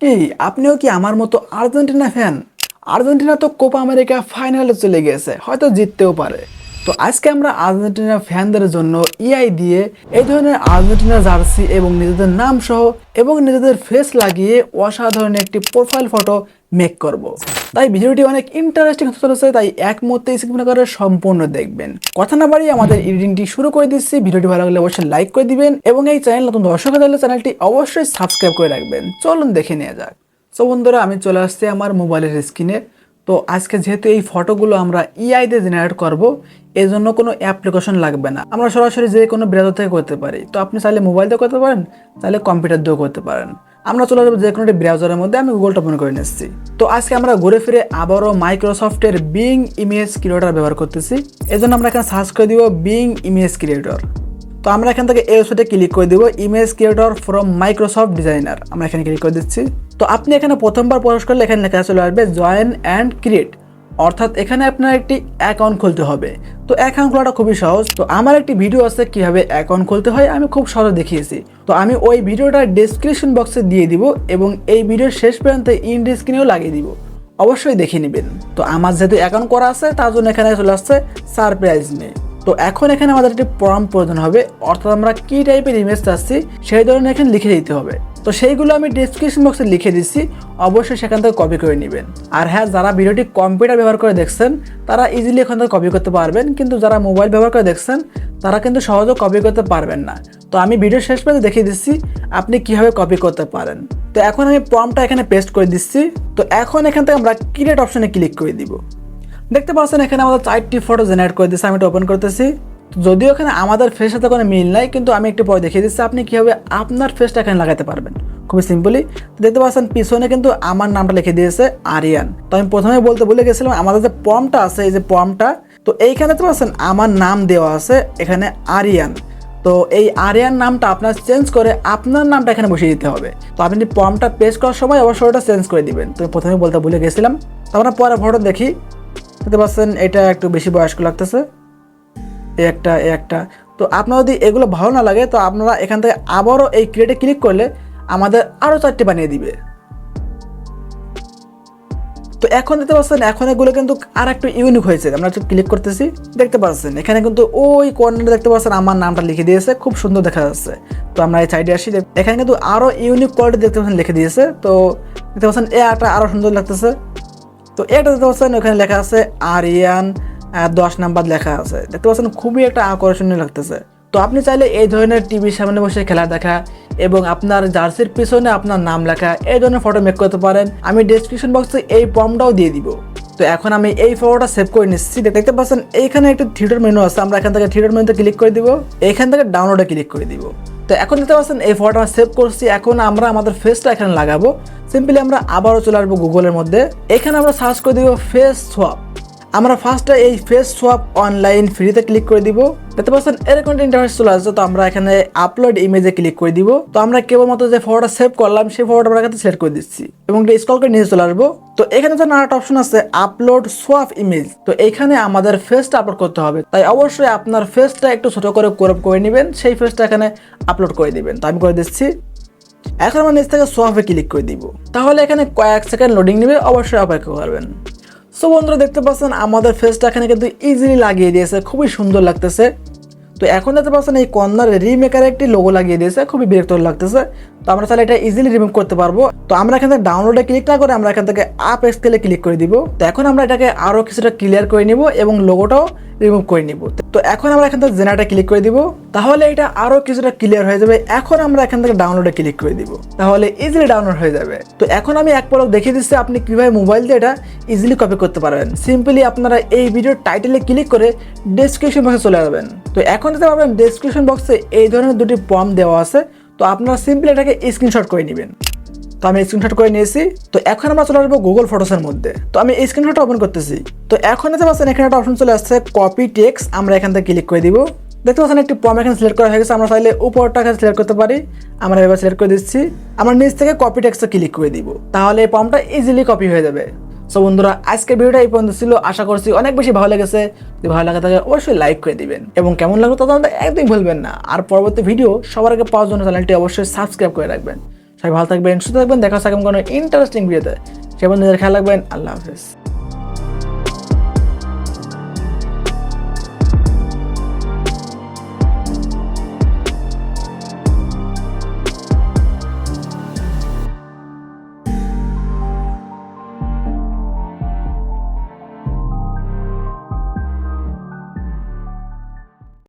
কি আপনিও কি আমার মতো আর্জেন্টিনা ফ্যান? আর্জেন্টিনা তো কোপা আমেরিকা ফাইনালে চলে গেছে, হয়তো জিততেও পারে। তো আজকে আমরা আর্জেন্টিনা ফ্যানদের জন্য ইআই দিয়ে এই ধরনের আর্জেন্টিনা জার্সি এবং নিজেদের নাম সহ এবং নিজেদের ফেস লাগিয়ে অসাধারণ একটি প্রোফাইল ফটো মেক করব। তাই ভিডিওটি অনেক ইন্টারেস্টিং হতে চলেছে, তাই এক মুহূর্তে স্কিপ করে সম্পূর্ণ দেখবেন। কথা না বাড়িয়ে আমাদের এডিটিংটি শুরু করে দিচ্ছি, ভিডিওটি ভালো লাগলে অবশ্যই লাইক করে দিবেন এবং এই চ্যানেল নতুন দর্শক হলে চ্যানেলটি অবশ্যই সাবস্ক্রাইব করে রাখবেন। চলুন দেখে নেওয়া যাক। সো বন্ধুরা, আমি চলে আসছি আমার মোবাইলের স্ক্রিনে তো আজকে যেহেতু এই ফটোগুলো আমরা ইআই দিয়ে জেনারেট করব এই জন্য কোনো অ্যাপ্লিকেশন লাগবে না। আমরা সরাসরি যে কোনো ব্রাউজার থেকে করতে পারি। তো আপনি চাইলে মোবাইল দিয়ে করতে পারেন, চাইলে কম্পিউটার দিয়েও করতে পারেন। আমরা চলে যাব যে কোনো একটি ব্রাউজারের মধ্যে, আমি গুগলটা ওপেন করে নিচ্ছি তো আজকে আমরা ঘুরে ফিরে আবারও মাইক্রোসফটের বিং ইমেজ ক্রিয়েটর ব্যবহার করতেছি। এই জন্য আমরা এখানে সার্চ করে দিব বিং ইমেজ ক্রিয়েটর তো আমরা এখান থেকে এই ওয়েবসাইটে ক্লিক করে দিব image creator from Microsoft Designer আমরা এখানে ক্লিক করে দিচ্ছি। তো আপনি এখানে প্রথমবার প্রবেশ করলে এখানে লেখা চলে আসবে জয়েন অ্যান্ড ক্রিয়েট অর্থাৎ এখানে আপনার একটি অ্যাকাউন্ট খুলতে হবে। তো অ্যাকাউন্ট খোলাটা খুবই সহজ। তো আমার একটি ভিডিও আছে কীভাবে অ্যাকাউন্ট খুলতে হয়, আমি খুব সহজ দেখিয়েছি। তো আমি ওই ভিডিওটা ডেসক্রিপশন বক্সে দিয়ে দিব এবং এই ভিডিওর শেষ পর্যন্ত ইন স্ক্রিনেও লাগিয়ে দিব। অবশ্যই দেখে নেবেন। তো আমার যেহেতু অ্যাকাউন্ট করা আছে, তার জন্য এখানে চলে আসছে সারপ্রাইজ মে তো এখন এখানে আমাদের একটি ফর্ম প্রয়োজন হবে। অর্থাৎ আমরা কী টাইপের ইমেজ চাচ্ছি, সেই ধরনের এখানে লিখে দিতে হবে। তো সেইগুলো আমি ডিসক্রিপশন বক্সে লিখে দিচ্ছি অবশ্যই সেখান থেকে কপি করে নেবেন। আর হ্যাঁ যারা ভিডিওটি কম্পিউটার ব্যবহার করে দেখছেন, তারা ইজিলি এখান থেকে কপি করতে পারবেন, কিন্তু যারা মোবাইল ব্যবহার করে দেখছেন, তারা কিন্তু সহজে কপি করতে পারবেন না। তো আমি ভিডিও শেষ পর্যন্ত দেখিয়ে দিচ্ছি, আপনি কীভাবে কপি করতে পারেন। তো এখন আমি ফর্মটা এখানে পেস্ট করে দিচ্ছি, তো এখন এখান থেকে আমরা ক্রিয়েট অপশনে ক্লিক করে দিব। দেখতে পাচ্ছেন এখানে আমাদের চারটি ফটো জেনারেট করে দিচ্ছে আমি এটা ওপেন করতেছি। যদিও এখানে আমাদের ফেসের সাথে কোনো মিল নাই, কিন্তু আমি একটু পরে দেখিয়ে দিচ্ছি আপনি কীভাবে আপনার ফেসটা এখানে লাগাতে পারবেন। খুবই সিম্পলি দেখতে পাচ্ছেন পিছনে কিন্তু আমার নামটা লিখে দিয়েছে আরিয়ান। তো আমি প্রথমে বলতে ভুলে গেছিলাম, আমাদের যে ফর্মটা আছে, এই যে ফর্মটা তো এইখানে দেখতে পাচ্ছেন আমার নাম দেওয়া আছে এখানে আরিয়ান। তো এই আরিয়ান নামটা আপনার চেঞ্জ করে আপনার নামটা এখানে বসিয়ে দিতে হবে। তো আপনি ফর্মটা পেস্ট করার সময় অবশ্যই ওটা চেঞ্জ করে দিবেন। তো প্রথমে বলতে ভুলে গেছিলাম। তো আমরা পরে ফটো দেখি। দেখতে পাচ্ছেন, এটা একটু বেশি বয়স্ক লাগতেছে। একটা একটা। তো আপনার যদি এগুলো ভালো না লাগে, তো আপনারা এখান থেকে আবারও এই ক্রিয়েটে ক্লিক করলে আমাদের আরও চারটে বানিয়ে দিবে। তো এখন দেখতে পাচ্ছেন, এখন এগুলো কিন্তু আর একটু ইউনিক হয়েছে। আমরা একটু ক্লিক করতেছি, দেখতে পাচ্ছেন, এখানে কিন্তু ওই কর্নারে দেখতে পাচ্ছেন, আমার নামটা লিখে দিয়েছে, খুব সুন্দর দেখা যাচ্ছে। তো আমরা এই সাইডে আসি এখানে কিন্তু আরও ইউনিক কোয়ালিটি দেখতে পাচ্ছেন, লিখে দিয়েছে। তো দেখতে পাচ্ছেন এ একটা আরও সুন্দর লাগতেছে। তো এটা দেখতে পাচ্ছেন, ওখানে লেখা আছে আরিয়ান দশ নাম্বার লেখা আছে। দেখতে পাচ্ছেন, খুবই একটা আকর্ষণীয় লাগতেছে। তো আপনি চাইলে এই ধরনের টিভির সামনে বসে খেলা দেখা এবং আপনার জার্সির পিছনে আপনার নাম লেখা এই ধরনের ফটো মেক করতে পারেন। আমি ডেসক্রিপশন বক্সে এই ফর্মটাও দিয়ে দিব। তো এখন আমি এই ফটোটা সেভ করে নিচ্ছি। দেখতে পাচ্ছেন, এইখানে একটা থিয়েটার মেনু আছে। আমরা এখান থেকে থিয়েটার মেনুতে ক্লিক করে দিব। এখান থেকে ডাউনলোডে ক্লিক করে দিব। তো এখন দেখতে পাচ্ছেন, এই ফটোটা সেভ করছি। এখন আমরা আমাদের ফেসটা এখানে লাগাবো। সিম্পলি আমরা আবারও চলে আসব গুগলের মধ্যে। এখানে আমরা সার্চ করে দিব ফেস সোয়াপ আমরা ফার্স্টে এই ফেস সোয়াপ অনলাইন ফ্রিতে ক্লিক করে দিব। দেখতে পাচ্ছেন এরকম একটা ইন্টারফেস চলে আসছে, তো আমরা এখানে আপলোড ইমেজে ক্লিক করে দিব। তো আমরা কেবলমাত্র যে ফটোটা সেভ করলাম, সেই ফটোটা আমরা এখানে সিলেক্ট করে দিচ্ছি এবং স্কল করে নিয়ে চলে আসব। তো এখানে তো আরেকটা অপশন আছে আপলোড সোয়াপ ইমেজ তো এখানে আমাদের ফেসটা আপলোড করতে হবে। তাই অবশ্যই আপনার ফেসটা একটু ছোট করে ক্রপ করে নেবেন, সেই ফেসটা এখানে আপলোড করে দিবেন। তো আমি করে দিচ্ছি। এখন আমরা নিচ থেকে সোয়াপে ক্লিক করে দিব। তাহলে এখানে কয়েক সেকেন্ড লোডিং নেবে, অবশ্যই অপেক্ষা করবেন। সো বন্ধুরা দেখতে পাচ্ছেন আমাদের ফেসটা এখানে কিন্তু ইজিলি লাগিয়ে দিয়েছে। খুবই সুন্দর লাগতেছে। তো এখন দেখতে পাচ্ছেন এই কর্নার রিমেকারে একটি লোগো লাগিয়ে দিয়েছে, খুবই বিরক্ত লাগতেছে। তো আমরা তাহলে এটা ইজিলি রিমুভ করতে পারব। তো আমরা এখান থেকে ডাউনলোডে ক্লিক না করে আমরা এখান থেকে আপ স্কেলে ক্লিক করে দিব। তো এখন আমরা এটাকে আরও কিছুটা ক্লিয়ার করে নিব এবং লোগোটাও রিমুভ করে নিব। তো এখন আমরা এখান থেকে জেনারেটে ক্লিক করে দিব। তাহলে এটা আরও কিছুটা ক্লিয়ার হয়ে যাবে। এখন আমরা এখান থেকে ডাউনলোডে ক্লিক করে দিব। তাহলে ইজিলি ডাউনলোড হয়ে যাবে। তো এখন আমি এক পলক দেখিয়ে দিচ্ছি আপনি কীভাবে মোবাইল দিয়ে এটা ইজিলি কপি করতে পারবেন। সিম্পলি আপনারা এই ভিডিওর টাইটেলে ক্লিক করে ডেসক্রিপশন বক্সে চলে যাবেন তো এখন দিতে পারবেন ডেসক্রিপশন বক্সে এই ধরনের দুটি ফর্ম দেওয়া আছে, তো আপনারা সিম্পলি এটাকে স্ক্রিনশট করে নেবেন। তো আমি স্ক্রিনশট করে নিয়েছি। তো এখন আমরা চলে আসব গুগল ফটোসের মধ্যে। তো আমি এই স্ক্রিনশটটা ওপেন করতেছি। তো এখন দেখতে পাচ্ছেন এখানে একটা অপশন চলে আসছে কপি টেক্স আমরা এখান থেকে ক্লিক করে দিব। দেখতে পাচ্ছেন, একটি ফর্ম এখানে সিলেক্ট করা হয়ে গেছে। আমরা চাইলে উপরটা এখানে সিলেক্ট করতে পারি। আমরা এবার সিলেক্ট করে দিচ্ছি। আমরা নিচ থেকে কপি টেক্সটা ক্লিক করে দিব। তাহলে এই ফর্মটা ইজিলি কপি হয়ে যাবে। সো বন্ধুরা, আজকের ভিডিওটা এই পর্যন্ত ছিল। আশা করছি অনেক বেশি ভালো লেগেছে। যদি ভালো লাগে তাহলে অবশ্যই লাইক করে দিবেন। এবং কেমন লাগল তা আমাদের একদম ভুলবেন না। আর পরবর্তী ভিডিও সবার আগে পাওয়ার জন্য চ্যানেলটি অবশ্যই সাবস্ক্রাইব করে রাখবেন। সবাই ভালো থাকবেন, সুস্থ থাকবেন। দেখা আগামী কোনো ইন্টারেস্টিং ভিডিওতে সে বন্ধুদের খেয়াল রাখবেন। আল্লাহ হাফিজ।